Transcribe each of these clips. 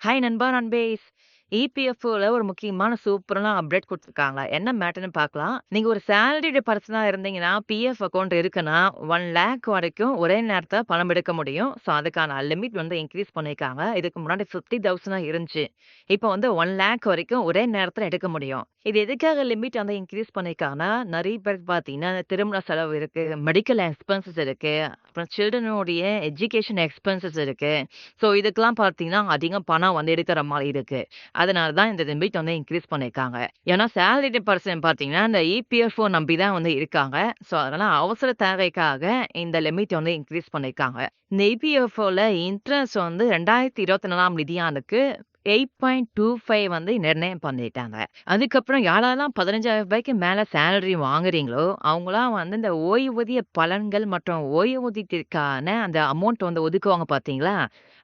Hi நண்பா நண்பேஸ்! இபிஎஃப்ஓல ஒரு முக்கியமான சூப்பரான அப்டேட் குடுத்துருக்காங்க. என்ன மேட்டர்ன்னு பார்க்கலாம். நீங்க ஒரு சேலரிடு பர்சனா இருந்தீங்கன்னா, பிஎஃப் அக்கவுண்ட் இருக்குன்னா, ஒன் லேக் வரைக்கும் ஒரே நேரத்துல பணம் எடுக்க முடியும். ஸோ, அதுக்கான லிமிட் வந்து இன்க்ரீஸ் பண்ணியிருக்காங்க. இதுக்கு முன்னாடி 50,000 இருந்துச்சு. இப்போ வந்து ஒன் லேக் வரைக்கும் ஒரே நேரத்துல எடுக்க முடியும். இது எதுக்காக லிமிட் வந்து இன்க்ரீஸ் பண்ணியிருக்காங்கன்னா, நிறைய பேருக்கு பார்த்தீங்கன்னா, திருமண செலவு இருக்கு, மெடிக்கல் எக்ஸ்பென்சஸ் இருக்கு, அப்புறம் சில்ட்ரனுடைய எஜுகேஷன் எக்ஸ்பென்சஸ் இருக்கு. ஸோ, இதுக்கெல்லாம் பார்த்தீங்கன்னா, அதிகம் பணம் வந்து எடுக்கிற மாதிரி இருக்கு. அதனால தான் இந்த லிமிட் வந்து இன்க்ரீஸ் பண்ணியிருக்காங்க. ஏன்னா, சேலரிடு பர்சன் பார்த்தீங்கன்னா, இந்த இபிஎஃப்ஓ நம்பி தான் வந்து இருக்காங்க. ஸோ, அதனால அவசர தேவைக்காக இந்த லிமிட் வந்து இன்க்ரீஸ் பண்ணியிருக்காங்க. இந்த இபிஎஃப்ஓவில் இன்ட்ரெஸ்ட் வந்து 2024ஆம் நிதியாண்டுக்கு 8.25 வந்து நிர்ணயம் பண்ணிட்டாங்க. அதுக்கப்புறம் யாரெல்லாம் ரூ. 15,000 மேல சேலரி வாங்குறீங்களோ, அவங்களாம் வந்து இந்த ஓய்வூதிய பலன்கள் மற்றும் ஓய்வூதியத்திற்கான அந்த அமௌண்ட் வந்து ஒதுக்குவாங்க பார்த்தீங்களா?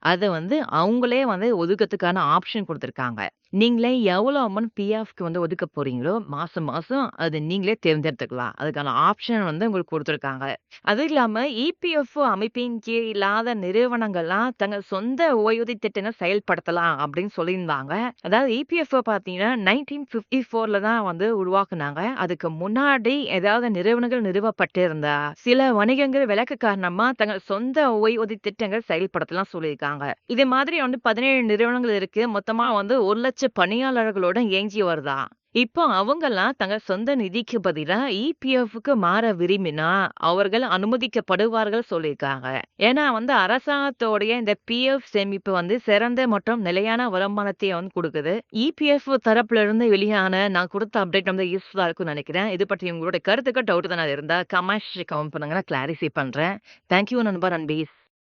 அத வந்து அவங்களே வந்து ஒதுக்கத்துக்கான ஆப்ஷன் குடுத்துருக்காங்க. நீங்களே எவ்வளோ அமௌண்ட் பிஎஃப்க்கு வந்து ஒதுக்க போறீங்களோ, மாசம் மாசம் அது நீங்களே தேர்ந்தெடுத்துக்கலாம். அதுக்கான ஆப்ஷன் வந்து உங்களுக்கு கொடுத்துருக்காங்க அதுவும் இல்லாம இபிஎஃப்ஓ அமைப்பின் கீழ் இல்லாத நிறுவனங்கள்லாம் தங்கள் சொந்த ஓய்வூதிய திட்டங்கள் செயல்படுத்தலாம் அப்படின்னு சொல்லியிருந்தாங்க. அதாவது இபிஎஃப்ஓ பார்த்தீங்கன்னா, 1954ல தான் வந்து உருவாக்குனாங்க. அதுக்கு முன்னாடி ஏதாவது நிறுவனங்கள் நிறுவப்பட்டிருந்தா, சில வணிகங்கள் விலக்கு காரணமா தங்கள் சொந்த ஓய்வூதிய திட்டங்கள் செயல்படுத்தலாம் சொல்லியிருக்காங்க. இது மாதிரி வந்து 17 நிறுவனங்கள் இருக்கு. மொத்தமாக வந்து ஒரு 1,00,000 பணியாளர்களோட இயங்கி வருதா இப்போ அவங்கெல்லாம் தங்கள் சொந்த நிதிக்கு பதிலா இபிஎஃப்க்கு மாற விரும்பினா, அவர்கள் அனுமதிக்கப்படுவார்கள் சொல்லியிருக்காங்க. ஏன்னா வந்து அரசாங்கத்தோடைய இந்த பிஎஃப் சேமிப்பு வந்து சிறந்த மற்றும் நிலையான வருமானத்தை வந்து குடுக்குது. இபிஎஃப் தரப்புல இருந்து வெளியான நான் கொடுத்த அப்டேட் வந்து யூஸ்ஃபுல்லா இருக்கும்னு நினைக்கிறேன் இது பற்றி உங்களுடைய கருத்துக்கள், டவுட் தானே இருந்தா கமெண்ட்ஸ் கமெண்ட் பண்ணுங்க. கிளாரிஃபை பண்றேன். Thank you அன்பீஸ்